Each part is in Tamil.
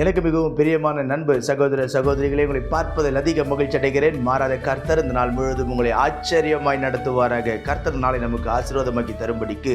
எனக்கு மிகவும் பிரியமான நண்பு சகோதர சகோதரிகளை உங்களை பார்ப்பதில் அதிக மகிழ்ச்சி அடைகிறேன். மாறாத கர்த்தர் இந்த நாள் முழுவதும் உங்களை ஆச்சரியமாய் நடத்துவாராக. கர்த்தர் நாளை நமக்கு ஆசீர்வாதமாக்கி தரும்படிக்கு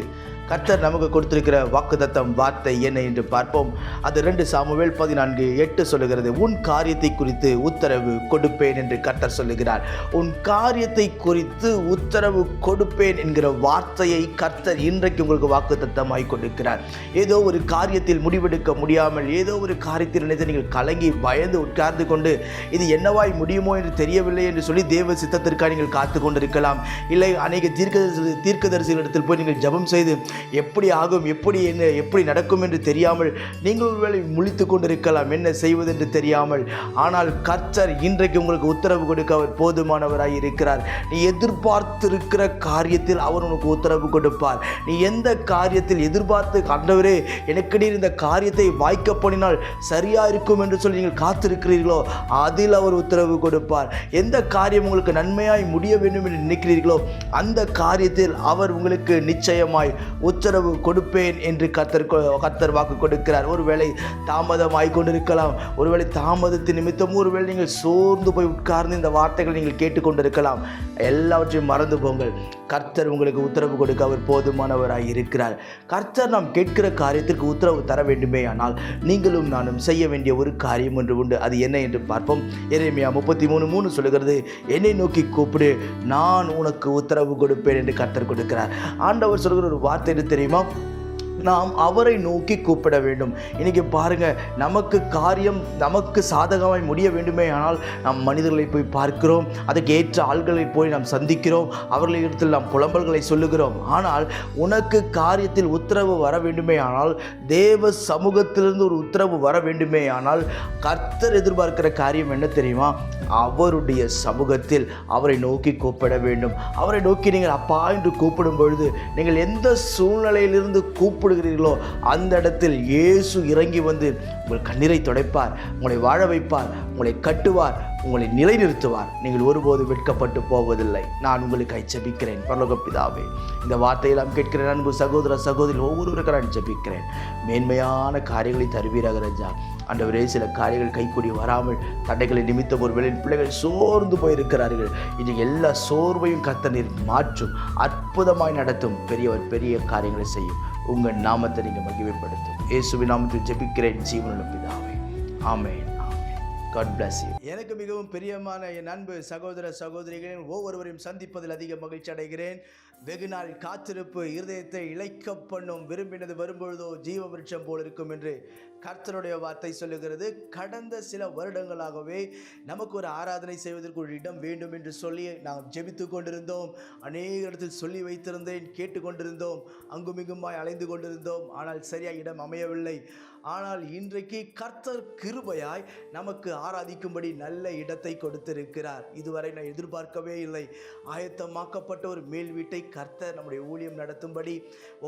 கர்த்தர் நமக்கு கொடுத்திருக்கிற வாக்குத்தத்தம் வார்த்தை என்ன என்று பார்ப்போம். அது ரெண்டு சாமுவேல் பதினான்கு எட்டு சொல்லுகிறது உன் காரியத்தை குறித்து உத்தரவு கொடுப்பேன் என்று கர்த்தர் சொல்லுகிறார். உன் காரியத்தை குறித்து உத்தரவு கொடுப்பேன் என்கிற வார்த்தையை கர்த்தர் இன்றைக்கு உங்களுக்கு வாக்குத்தத்தமாய் கொடுக்கிறார். ஏதோ ஒரு காரியத்தில் முடிவெடுக்க முடியாமல் ஏதோ ஒரு காரியத்தில் நினைத்து நீங்கள் கலங்கி பயந்து உட்கார்ந்து கொண்டு இது என்னவாய் முடியுமோ என்று தெரியவில்லை என்று சொல்லி தேவ சித்தத்திற்காக நீங்கள் காத்து கொண்டிருக்கலாம் இல்லை அநேக தீர்க்கதரிசி தீர்க்கதரிசிகளிடத்தில் போய் நீங்கள் ஜெபம் செய்து எப்படி ஆகும் எப்படி என்ன எப்படி நடக்கும் என்று தெரியாமல் நீங்கள் ஒருவேளை முழித்து கொண்டிருக்கலாம் என்ன செய்வது என்று தெரியாமல். ஆனால் கர்த்தர் இன்றைக்கு உங்களுக்கு உத்தரவு கொடுக்க அவர் போதுமானவராய் இருக்கிறார். நீ எதிர்பார்த்திருக்கிற காரியத்தில் அவர் உனக்கு உத்தரவு கொடுப்பார். நீ எந்த காரியத்தில் எதிர்பார்த்து கண்டவரே எனக்கு நீர் இந்த காரியத்தை வாய்க்க பண்ணினால் சரியா இருக்கும் என்று சொல்லி நீங்கள் காத்திருக்கிறீர்களோ அதில் அவர் உத்தரவு கொடுப்பார். எந்த காரியம் உங்களுக்கு நன்மையாய் முடிய வேண்டும் என்று நினைக்கிறீர்களோ அந்த காரியத்தில் அவர் உங்களுக்கு நிச்சயமாய் உத்தரவு கொடுப்பேன் என்று கத்தர் கொ- கர்த்தர் வாக்கு கொடுக்கிறார். ஒருவேளை தாமதமாய் கொண்டிருக்கலாம். ஒருவேளை தாமதத்தின் நிமித்தம் ஒருவேளை நீங்கள் சோர்ந்து போய் உட்கார்ந்து இந்த வார்த்தைகளை நீங்கள் கேட்டுக்கொண்டிருக்கலாம். எல்லாவற்றையும் மறந்து போங்கள். கர்த்தர் உங்களுக்கு உத்தரவு கொடுக்க அவர் போதுமானவராக இருக்கிறார். கர்த்தர் நாம் கேட்கிற காரியத்திற்கு உத்தரவு தர வேண்டுமே ஆனால் நீங்களும் நானும் செய்ய வேண்டிய ஒரு காரியம் ஒன்று உண்டு. அது என்ன என்று பார்ப்போம். எரேமியா முப்பத்தி மூணு மூணு சொல்லுகிறது என்னை நோக்கி கூப்பிடு நான் உனக்கு உத்தரவு கொடுப்பேன் என்று கர்த்தர் கொடுக்கிறார். ஆண்டவர் சொல்கிற ஒரு வார்த்தை தெரியுமா? நாம் அவரை நோக்கி கூப்பிட வேண்டும். இன்றைக்கி பாருங்கள் நமக்கு காரியம் நமக்கு சாதகமாய் முடிய வேண்டுமே ஆனால் நாம் மனிதர்களை போய் பார்க்கிறோம். அதுக்கு ஏற்ற ஆள்களை போய் நாம் சந்திக்கிறோம். அவர்களிடத்தில் நாம் புலம்பல்களை சொல்லுகிறோம். ஆனால் உனக்கு காரியத்தில் உத்தரவு வர வேண்டுமே ஆனால் தேவ சமூகத்திலிருந்து ஒரு உத்தரவு வர வேண்டுமே ஆனால் கர்த்தர் எதிர்பார்க்கிற காரியம் என்ன தெரியுமா? அவருடைய சமூகத்தில் அவரை நோக்கி கூப்பிட வேண்டும். அவரை நோக்கி நீங்கள் அப்பா என்று கூப்பிடும் பொழுது நீங்கள் எந்த சூழ்நிலையிலிருந்து கூப்பிடுகிறீர்களோ அந்த இடத்தில் இயேசு இறங்கி வந்து உங்கள் கண்ணீரை துடைப்பார் உங்களை வாழ வைப்பார் உங்களை கட்டுவார் உங்களை நிலைநிறுத்துவார். நீங்கள் ஒருபோது வெட்கப்பட்டு போவதில்லை. நான் உங்களுக்கு ஜபிக்கிறேன். பரலோக பிதாவே இந்த வார்த்தையெல்லாம் கேட்கிற அன்பு சகோதர சகோதரி ஒவ்வொருவருக்கும் நான் ஜபிக்கிறேன். மேன்மையான காரியங்களை தருவீராக ரஜா. ஆண்டவரே சில காரியங்கள் கைக்கூடி வராமல் தடைகளை நிமித்தம் ஒரு வெளியின் பிள்ளைகள் சோர்ந்து போயிருக்கிறார்கள். இன்றைக்கு எல்லா சோர்வையும் கத்த நீர் மாற்றும் அற்புதமாய் நடத்தும். பெரியவர் பெரிய காரியங்களை செய்யும். உங்கள் நாமத்தை நீங்கள் மகிமைப்படுத்தும். இயேசுவின் நாமத்தில் ஜெபிக்கிறேன். ஜீவனுள்ள பிதாவே. ஆமேன் காட் பிளஸ் யூ எனக்கு மிகவும் பிரியமான என் அன்பு சகோதர சகோதரிகளின் ஒவ்வொருவரையும் சந்திப்பதில் அதிக மகிழ்ச்சி அடைகிறேன். வெகுநாள் காத்திருப்பு இருதயத்தை இழைக்க பண்ணும் விரும்பினது வரும்பொழுதோ ஜீவ விருட்சம் போல் இருக்கும் என்று கர்த்தருடைய வார்த்தை சொல்லுகிறது கடந்த சில வருடங்களாகவே நமக்கு ஒரு ஆராதனை செய்வதற்கு ஒரு இடம் வேண்டும் என்று சொல்லி நாம் ஜெபித்து கொண்டிருந்தோம். அநேக இடத்தில் சொல்லி வைத்திருந்தேன் கேட்டுக்கொண்டிருந்தோம் அங்குமிங்குமாய் அலைந்து கொண்டிருந்தோம். ஆனால் சரியாக இடம் அமையவில்லை. ஆனால் இன்றைக்கு கர்த்தர் கிருபையாய் நமக்கு ஆராதிக்கும்படி நல்ல இடத்தை கொடுத்திருக்கிறார். இதுவரை நான் எதிர்பார்க்கவே இல்லை. ஆயத்தமாக்கப்பட்ட ஒரு மேல் வீட்டை கர்த்தர் நம்முடைய ஊழியம் நடத்தும்படி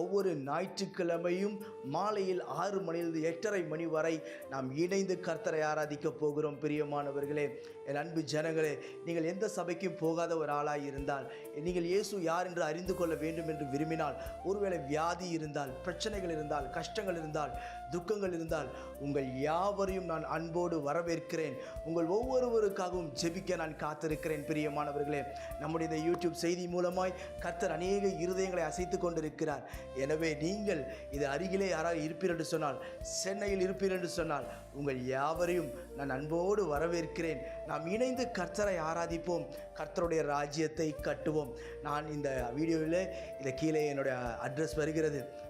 ஒவ்வொரு ஞாயிற்றுக்கிழமையும் மாலையில் ஆறு மணியிலிருந்து எட்டரை மணி வரை நாம் இணைந்து கர்த்தரை ஆராதிக்க போகிறோம் பிரியமானவர்களே. என் அன்பு ஜனங்களே நீங்கள் எந்த சபைக்கும் போகாத ஒரு ஆளாக இருந்தால் நீங்கள் இயேசு யார் என்று அறிந்து கொள்ள வேண்டும் என்று விரும்பினால் ஒருவேளை வியாதி இருந்தால் பிரச்சனைகள் இருந்தால் கஷ்டங்கள் இருந்தால் துக்கங்கள் இருந்தால் உங்கள் யாவரையும் நான் அன்போடு வரவேற்கிறேன். உங்கள் ஒவ்வொருவருக்காகவும் ஜெபிக்க நான் காத்திருக்கிறேன் பிரியமானவர்களே. நம்முடைய இந்த யூடியூப் செய்தி மூலமாய் கர்த்தர் அநேக இருதயங்களை அசைத்து கொண்டிருக்கிறார். எனவே நீங்கள் இது அருகிலே யாராவது இருப்பீர் என்று சொன்னால் சென்னையில் இருப்பீர் என்று சொன்னால் உங்கள் யாவரையும் நான் அன்போடு வரவேற்கிறேன். நாம் இணைந்து கர்த்தரை ஆராதிப்போம். கர்த்தருடைய ராஜ்யத்தை கட்டுவோம். நான் இந்த வீடியோவில் இந்த கீழே என்னுடைய அட்ரஸ் வருகிறது.